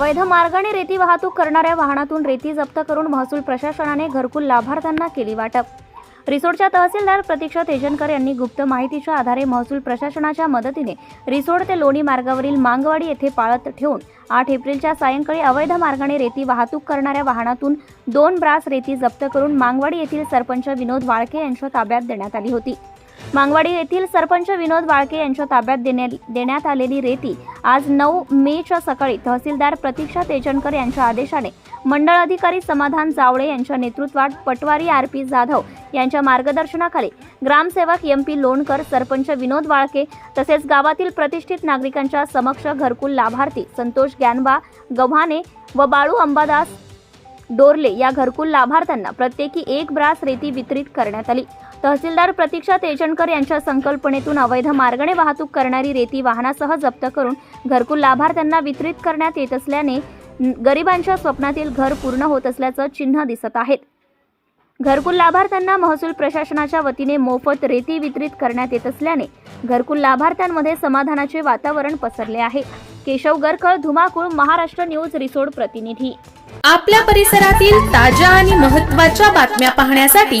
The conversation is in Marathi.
वैध मार्गाने रेती वाहतूक करणाऱ्या वाहनातून रेती जप्त करून महसूल प्रशासनाने घरकुल लाभार्थ्यांना केली वाटप. रिसोडच्या तहसीलदार प्रतीक्षा तेजनकर यांनी गुप्त माहितीच्या आधारे महसूल प्रशासनाच्या मदतीने रिसोड ते लोणी मार्गावरील मांगवाडी येथे पाळत ठेवून आठ एप्रिलच्या सायंकाळी अवैध मार्गाने रेती वाहतूक करणाऱ्या वाहनातून दोन ब्रास रेती जप्त करून मांगवाडी येथील सरपंच विनोद वाळके यांच्या ताब्यात देण्यात आली होती. मांगवाडी येथील सरपंच विनोद वाळके यांच्या ताब्यात देण्या- देण्यात आलेली रेती आज नऊ मेच्या सकाळी तहसीलदार प्रतीक्षा तेजनकर यांच्या आदेशाने मंडळ अधिकारी समाधान जावळे यांच्या नेतृत्वात पटवारी आर पी जाधव यांच्या मार्गदर्शनाखाली ग्रामसेवक एम पी लोणकर सरपंच विनोद वाळके तसेच गावातील प्रतिष्ठित नागरिकांच्या समक्ष घरकुल लाभार्थी संतोष ग्यानबा गव्हाणे व बाळू अंबादास डोरले या घरकुल लाभार्थ्यांना प्रत्येकी एक ब्रास रेती वितरित करण्यात आली. तहसीलदार प्रतीक्षा तेजणकर यांच्या संकल्पनेतून अवैध मार्गाने वाहतूक करणारी रेती वाहनासह जप्त करून घरकुल लाभार्थ्यांना वितरित करण्यात येत असल्याने गरिबांच्या स्वप्नातील घर पूर्ण होत असल्याचं चिन्ह दिसत आहेत. घरकुल लाभार्थ्यांना महसूल प्रशासनाच्या वतीने मोफत रेती वितरित करण्यात येत असल्याने घरकुल लाभार्थ्यांमध्ये समाधानाचे वातावरण पसरले आहे. केशव गरकळ धुमाकूळ महाराष्ट्र न्यूज रिसोड प्रतिनिधी. आपल्या परिसरातील ताज्या आणि महत्त्वाच्या बातम्या पाहण्यासाठी